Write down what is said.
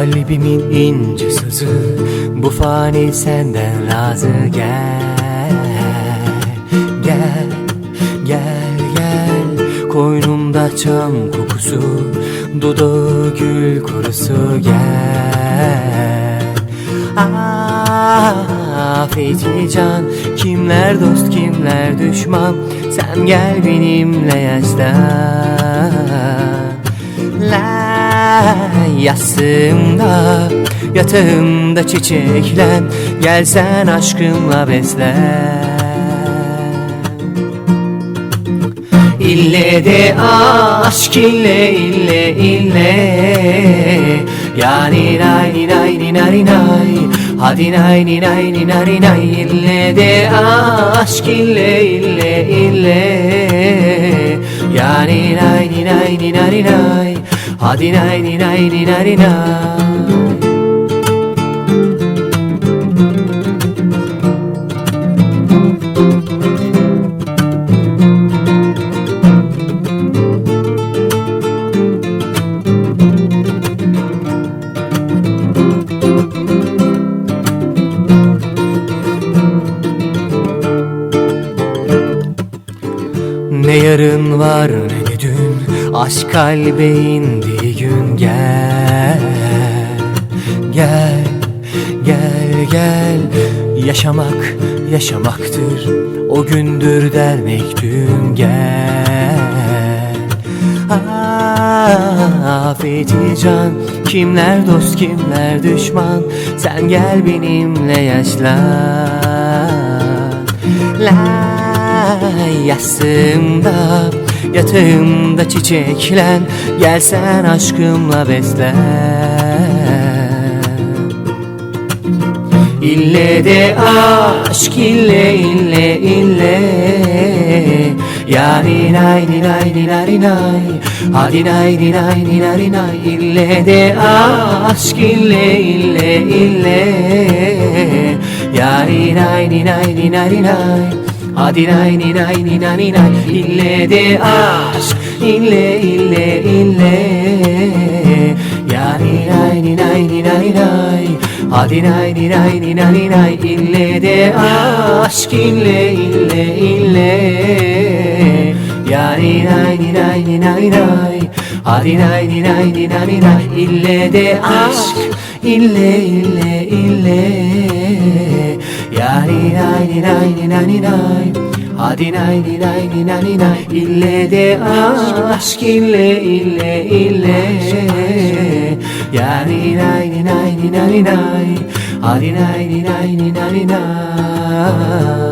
Kalbimin ince sızı Bu fani senden razı gel. Gel Gel gel Koynumda çam kokusu Dudağı gül kurusu gel. Ah can Kimler dost kimler düşman? Sen gel benimle yaşlan La yastığımda Yatağımda çiçeklen Gelsen aşkımla beslen İlle de aşk ille ille ille. Yani nay nay nari nay. Hadi nay nay nari nay. İlle de aşk ille ille ille. Yani nay nay nari nay Hadi nay ni nay ni nay Ne yarın var ne Aşk kalbe indiği gün Gel Gel Gel gel. Yaşamak yaşamaktır O gündür dernek düğün Gel. Feci can Kimler dost kimler düşman? Sen gel benimle yaşlan La yastığımda Yatağımda çiçeklen Gelsen aşkımla beslen İlle de aşk ille ille ille Yani nay ni nay ni nari nay Hadi nay ni nay ni nari nay İlle de aşk ille ille ille Yani nay ni nay ni nari nay Hadi nay ni nay ni nani nay İlle de aşk ille ille ille Yani nay ni nay ni nani nay Hadi nay ni nay ni nani nay İlle de aşk ille ille ille Yani nay ni nay ni nani nay Hadi nay ni nay ni nani nay İlle de aşk ille ille ille Yani nay ni nay ni nani nay Hadi nay ni nay ni nani nay İlle de aşk ille ille ille Yani nay ni nay ni nani nay Hadi nay ni nay ni nani nay